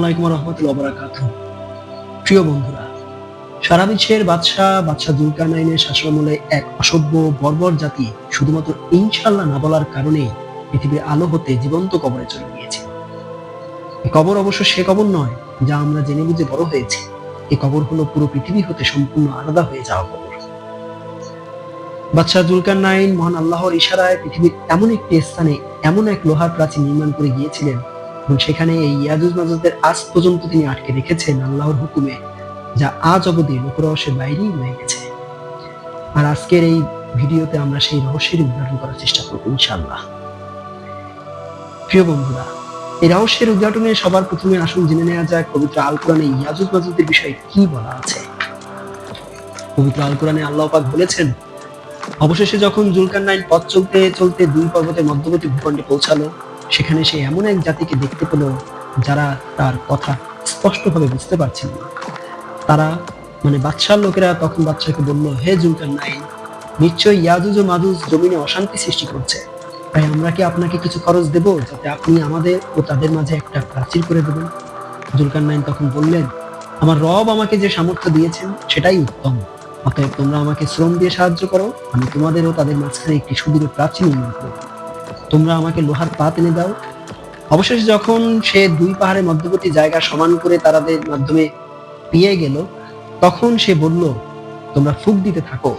আলাইকুম রহমতুল্লাহ প্রিয় বন্ধুরা সারা বিশ্বের বাদশাহ বাদশাহ জুলকারনাইনের শাসনামলে এক অসভ্য, বর্বর জাতি শুধুমাত্র ইনশাল্লাহ না বলার কারণে পৃথিবীর আলো হতে জীবন্ত কবরে চলে গিয়েছে। কবর অবশ্য সে কবর নয়, যা আমরা জেনে বুঝে বড় হয়েছে। এই কবর হলো পুরো পৃথিবী হতে সম্পূর্ণ আলাদা হয়ে যাওয়া কবর। বাদশাহ জুলকার নাইন মহান আল্লাহর ইশারায় পৃথিবীর এমন একটি স্থানে, এমন এক লোহার প্রাচীর নির্মাণ করে গিয়েছিলেন এবং সেখানে এই ইয়াজুজ মাজুজদের আজ পর্যন্ত তিনি আটকে রেখেছেন আল্লাহর হুকুমে, যা আজ অবধি লোকরহস্যের বাইরেই রয়ে গেছে। আর আজকের এই ভিডিওতে আমরা সেই রহস্যের উদ্ঘাটন করার চেষ্টা করব, ইনশাআল্লাহ। প্রিয় বন্ধুরা, এই রহস্যের উদ্ঘাটনে সবার প্রথমে আসুন জেনে নেওয়া যায় পবিত্র আল কোরআনে ইয়াজুজ মাজুজদের বিষয়ে কি বলা আছে। পবিত্র আল কোরআনে আল্লাহ পাক বলেছেন, অবশেষে যখন জুলকার নাইন পথ চলতে চলতে দুই পর্বতের মধ্যবর্তী ভূখণ্ডে পৌঁছালো সেখানে সে এমন এক জাতিকে দেখতে পেল যারা তার কথা স্পষ্টভাবে বুঝতে পারছিল না। তারা মানে বাদশার লোকেরা তখন বাদশাকে বলল, হে জুলকার নাইন, নিশ্চয়ই ইয়াজুজ ও মাজুজ জমিনে অশান্তি সৃষ্টি করছে। তাই আমরা কি আপনাকে কিছু খরচ দেব যাতে আপনি আমাদের ও তাদের মাঝে একটা প্রাচীর করে দেবেন? জুলকার নাইন তখন বললেন, আমার রব আমাকে যে সামর্থ্য দিয়েছেন, সেটাই উত্তম। অতএব তোমরা আমাকে শ্রম দিয়ে সাহায্য করো, আমি তোমাদের ও তাদের মাঝখানে একটি সুদৃঢ় প্রাচীর নির্মাণ করব। তোমরা আমাকে লোহার পাত এনে দাও। অবশেষে যখন সে দুই পাহাড়ের মধ্যবর্তী জায়গা সমান করে তারাদের মাধ্যমে পেয়ে গেল, তখন সে বলল, তোমরা ফুক দিতে থাকো।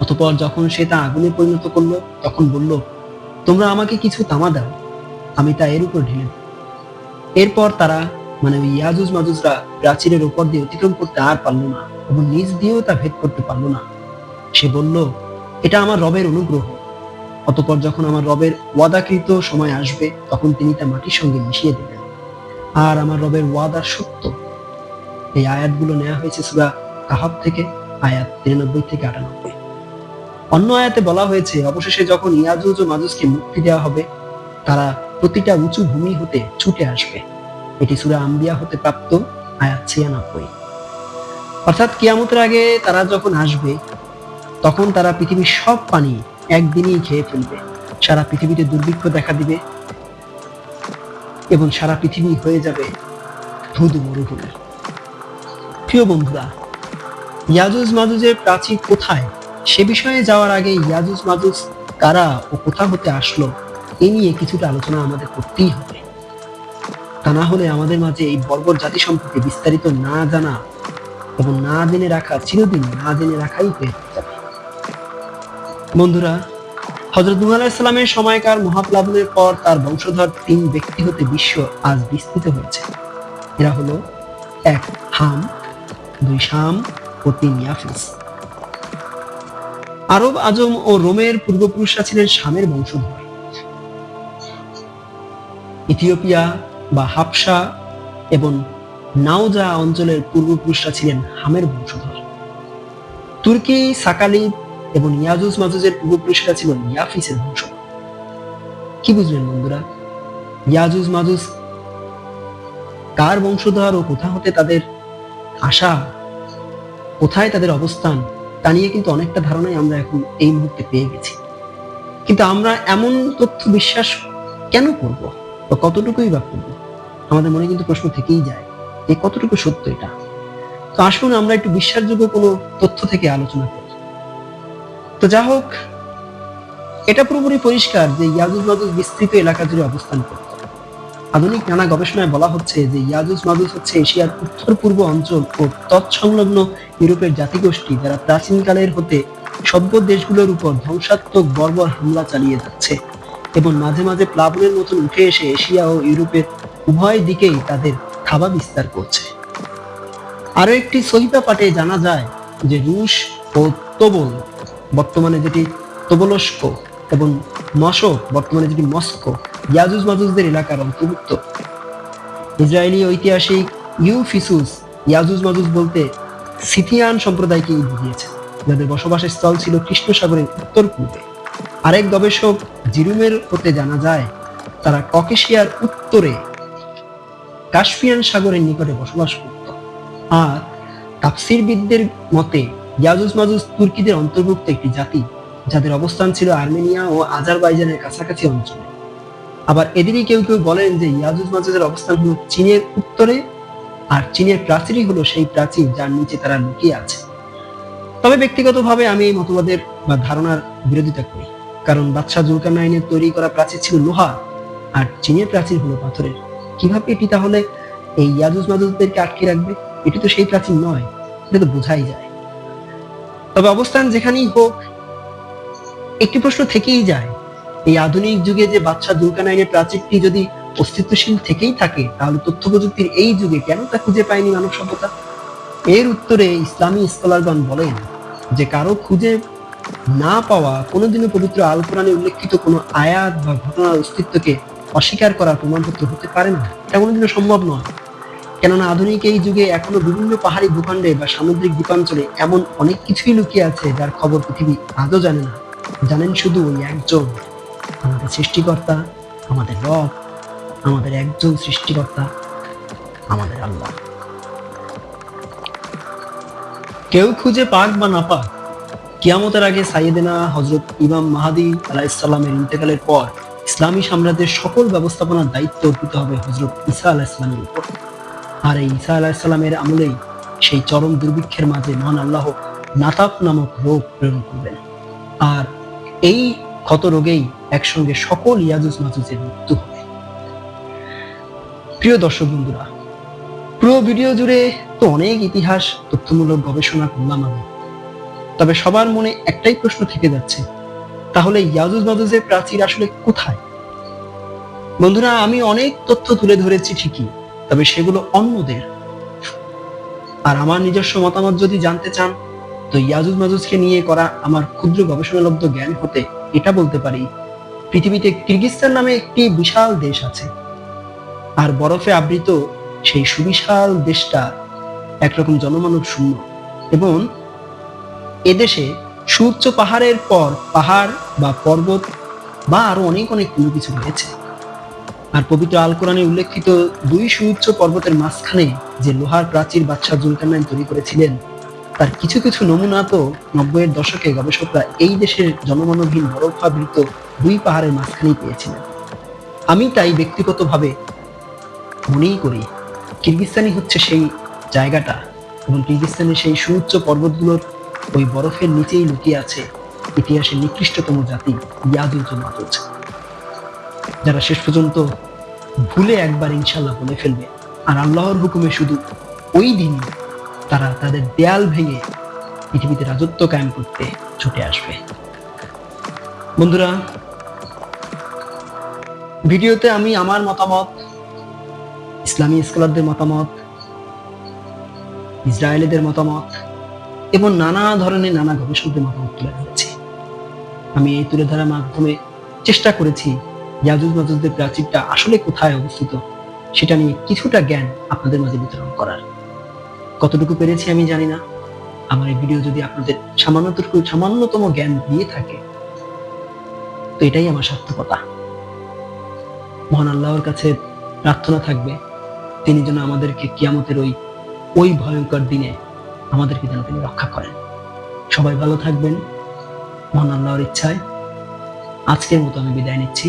অতপর যখন সে তা আগুনে পরিণত করল, তখন বলল, তোমরা আমাকে কিছু তামা দাও, আমি তা এর উপর ঢেলে এরপর তারা মানে ইয়াজুজ মাজুজরা প্রাচীরের উপর দিয়ে অতিক্রম করতে আর পারল না এবং নিজ দিয়েও তা ভেদ করতে পারল না। সে বলল, এটা আমার রবের অনুগ্রহ। অতপর যখন আমার রবের ওয়াদাকৃত সময় আসবে, তখন তিনি তা মাটির সঙ্গে মিশিয়ে দেবেন। আর আমার রবের ওয়াদার সত্য। এই আয়াতগুলো নেওয়া হয়েছে সুরা কাহাব থেকে, আয়াত তিরানব্বই থেকে আটানব্বই। অন্য আয়াতে বলা হয়েছে, অবশেষে যখন ইয়াজুজ ও মাজুজকে মুক্তি দেওয়া হবে, তারা প্রতিটা উঁচু ভূমি হতে ছুটে আসবে। এটি সুরা আম্বিয়া হতে প্রাপ্ত, আয়াত ছিয়ানব্বই। অর্থাৎ কিয়ামতের আগে তারা যখন আসবে, তখন তারা পৃথিবীর সব পানি একদিনই খেয়ে ফেলবে। সারা পৃথিবীতে দুর্ভিক্ষ দেখা দিবে এবং সারা পৃথিবী হয়ে যাবে ধুধু মরুভূমি। প্রিয় বন্ধুরা, ইয়াজুজ মাজুজের প্রাচীর কোথায়? সে বিষয়ে যাওয়ার আগে ইয়াজুজ মাজুজ কারা ও কোথা হতে আসলো, এ নিয়ে কিছুটা আলোচনা আমাদের করতেই হবে। তা না হলে আমাদের মাঝে এই বর্বর জাতি সম্পর্কে বিস্তারিত না জানা এবং না জেনে রাখা চিরদিন না জেনে রাখাই হয়ে যাবে। বন্ধুরা হজরত নুহ আলাইসালামের সময়কার মহাপ্লাবনের পর তার বংশধর তিন ব্যক্তি হতে বিশ্ব আজ বিস্তৃত হয়েছে। এরা হলো এক হাম, দুই শাম ও তিন ইয়াফিস। আরব, আজম ও রোমের পূর্বপুরুষরা ছিলেন শামের বংশধর। ইথিওপিয়া বা হাবসা এবং নাওজা অঞ্চলের পূর্বপুরুষরা ছিলেন হামের বংশধর। তুর্কি সাকালিদ এবং ইয়াজুজ মাজুজের পূর্বপুরুষরা ছিল ইয়াফিসের বংশ কি বুঝলেন বন্ধুরা? ইয়াজুজ মাজুজ কার বংশধর ও কোথা হতে তাদের আসা কোথায় তাদের অবস্থান, তা নিয়ে কিন্তু অনেকটা ধারণাই আমরা এখন এই মুহূর্তে পেয়ে গেছি। কিন্তু আমরা এমন তথ্য বিশ্বাস কেন করব বা কতটুকুই বা করব? আমাদের মনে কিন্তু প্রশ্ন থেকেই যায় যে কতটুকু সত্য এটা? তো আসুন আমরা একটু বিশ্বাসযোগ্য কোনো তথ্য থেকে আলোচনা করি। তো যা হোক, এটা পুরোপুরি পরিষ্কার যে ইয়াজুজ মাজুজ বিস্তৃত এলাকা জুড়ে অবস্থান করত। আধুনিক নানা গবেষণায় বলা হচ্ছে যে ইয়াজুজ মাজুজ হচ্ছে এশিয়ার উত্তর পূর্ব অঞ্চল ও তৎসংলগ্ন ইউরোপের জাতিগোষ্ঠী যারা প্রাচীনকালের হতে সভ্য দেশগুলোর উপর ধ্বংসাত্মক বর্বর হামলা চালিয়ে যাচ্ছে এবং মাঝে মাঝে প্লাবনের মতন উঠে এসে এশিয়া ও ইউরোপের উভয় দিকেই তাদের থাবা বিস্তার করছে। আরও একটি সহিতা পাঠে জানা যায় যে রুশ ও তোবল বর্তমানে যেটি তোবলস্ক এবং মশক বর্তমানে যেটি মস্কো, ইয়াজুজ মাজুজদের এলাকার অন্তর্ভুক্ত। ইসরায়েলি ঐতিহাসিক ইউফিসুস, ইয়াজুজ মাজুজ বলতে সিথিয়ান সম্প্রদায়কে বুঝিয়েছে, যাদের বসবাসের স্থল ছিল কৃষ্ণ সাগরের উত্তর পূর্বে। আরেক গবেষক জিরুমের হতে জানা যায়, তারা ককেশিয়ার উত্তরে কাস্পিয়ান সাগরের নিকটে বসবাস করত। আর তাফসিরবিদদের মতে ইয়াজুজ মাজুজ তুর্কিদের অন্তর্ভুক্ত একটি জাতি, যাদের অবস্থান ছিল আর্মেনিয়া ও আজারবাইজানের কাছাকাছি অঞ্চলে। আবার এদেরই কেউ কেউ বলেন যে ইয়াজুজ মাজুজের অবস্থান হলো চীনের উত্তরে, আর চীনের প্রাচীরই হলো সেই প্রাচীর যার নিচে তারা লুকিয়ে আছে। তবে ব্যক্তিগতভাবে আমি এই মতবাদের বা ধারণার বিরোধিতা করি, কারণ বাদশাহ জুলকারনাইনের তৈরি করা প্রাচীর ছিল লোহা, আর চীনের প্রাচীর হলো পাথরের। কীভাবে এটি তাহলে এই ইয়াজুজ মাজুজদেরকে আটকে রাখবে? এটি তো সেই প্রাচীর নয়, এটা তো বোঝাই যায়। তবে অবস্থান যেখানেই হোক, একটি প্রশ্ন থেকেই যায়। এই আধুনিক যুগে যে বাদশাহ জুলকানাইনের প্রাচীরটি যদি অস্তিত্বশীল থেকেই থাকে, তাহলে তথ্য প্রযুক্তির এই যুগে কেন তা খুঁজে পায়নি মানব সভ্যতা এর উত্তরে ইসলামী স্কলারগণ বলেন, যে কারও খুঁজে না পাওয়া কোনোদিনও পবিত্র আল কোরআনে উল্লেখিত কোনো আয়াত বা ঘটনার অস্তিত্বকে অস্বীকার করার প্রমাণপত্র হতে পারে না। এটা কোনোদিনও সম্ভব নয়। কেননা আধুনিক এই যুগে এখনও বিভিন্ন পাহাড়ি ভূখণ্ডে বা সামুদ্রিক দ্বীপাঞ্চলে এমন অনেক কিছুই লুকিয়ে আছে যার খবর পৃথিবী আজও জানে না। জানেন শুধু ওই একজন, আমাদের সৃষ্টিকর্তা, আমাদের রব, আমাদের একজন সৃষ্টিকর্তা, আমাদের আল্লাহ। কেউ খুঁজে পাক বা না পাক, কিয়ামতের আগে সাইয়েদেনা হজরত ইমাম মাহাদি আলাইসাল্লামের ইন্তেকালের পর ইসলামী সাম্রাজ্যের সকল ব্যবস্থাপনার দায়িত্ব অর্পিত হবে হজরত ঈসা আলাহিসাল্লামের উপর। আর এই ঈসা আলাহিসাল্লামের আমলেই সেই চরম দুর্ভিক্ষের মাঝে মহান আল্লাহ নাতাপ নামক রোগ প্রেরণ করবেন। আর এই ক্ষত রোগেই একসঙ্গে সকল ইয়াজুজ মাজুজের মৃত্যু হবে। প্রিয় দর্শক বন্ধুরা, পুরো ভিডিও জুড়ে তো অনেক ইতিহাস, তথ্যমূলক গবেষণা করলাম আমি। তবে সবার মনে একটাই প্রশ্ন থেকে যাচ্ছে, তাহলে ইয়াজুজ মাজুজের প্রাচীর আসলে কোথায়? বন্ধুরা, আমি অনেক তথ্য তুলে ধরেছি ঠিকই তবে সেগুলো অন্যদের। আর আমার নিজস্ব মতামত যদি জানতে চান, তো ইয়াজুজ মাজুজকে নিয়ে করা আমার ক্ষুদ্র গবেষণালব্ধ জ্ঞান হতে এটা বলতে পারি, পৃথিবীতে কিরগিস্তান নামে একটি বিশাল দেশ আছে। আর বরফে আবৃত সেই সুবিশাল দেশটা একরকম জনমানব শূন্য। এবং এদেশে সুউচ্চ পাহাড়ের পর পাহাড় বা পর্বত বা আরও অনেক অনেক কোনো কিছু রয়েছে। আর পবিত্র আল কোরআনে উল্লেখিত দুই সুউচ্চ পর্বতের মাঝখানে যে লোহার প্রাচীর বাদশাহ জুলকারনাইন তৈরি করেছিলেন, তার কিছু কিছু নমুনা তো নব্বইয়ের দশকে গবেষকরা এই দেশের জনমানবহীন বরফাবৃত দুই পাহাড়ের মাঝখানেই পেয়েছিলেন। আমি তাই ব্যক্তিগতভাবে মনেই করি কিরগিস্তানি হচ্ছে সেই জায়গাটা এবং কিরগিস্তানের সেই সুউচ্চ পর্বতগুলোর ওই বরফের নিচেই লুকিয়ে আছে ইতিহাসের নিকৃষ্টতম জাতি ইয়াজুজ ও মাজুজ যারা শেষ পর্যন্ত ভুলে একবার ইনশাল্লাহ বলে ফেলবে। আর আল্লাহর হুকুমে শুধু ওই দিনই তারা তাদের দেয়াল ভেঙে পৃথিবীতে রাজত্ব কায়েম করতে ছুটে আসবে। বন্ধুরা, ভিডিওতে আমি আমার মতামত, ইসলামী স্কলারদের মতামত, ইসরায়েলিদের মতামত, এবং নানা ধরনের নানা গবেষকদের মতামত তুলে ধরেছি। আমি এই তুলে ধরার মাধ্যমে চেষ্টা করেছি ইয়াজুজ মাজুজদের প্রাচীরটা আসলে কোথায় অবস্থিত, সেটা নিয়ে কিছুটা জ্ঞান আপনাদের মাঝে বিতরণ করার। কতটুকু পেরেছি আমি জানি না। আমার এই ভিডিও যদি আপনাদের সামান্যটুকু সামান্যতম জ্ঞান দিয়ে থাকে, তো এটাই আমার সার্থকতা। মহান আল্লাহর কাছে প্রার্থনা থাকবে, তিনি যেন আমাদেরকে কিয়ামতের ওই ওই ভয়ঙ্কর দিনে আমাদেরকে যেন তিনি রক্ষা করেন। সবাই ভালো থাকবেন। মহান আল্লাহর ইচ্ছায় আজকের মতো আমি বিদায় নিচ্ছি।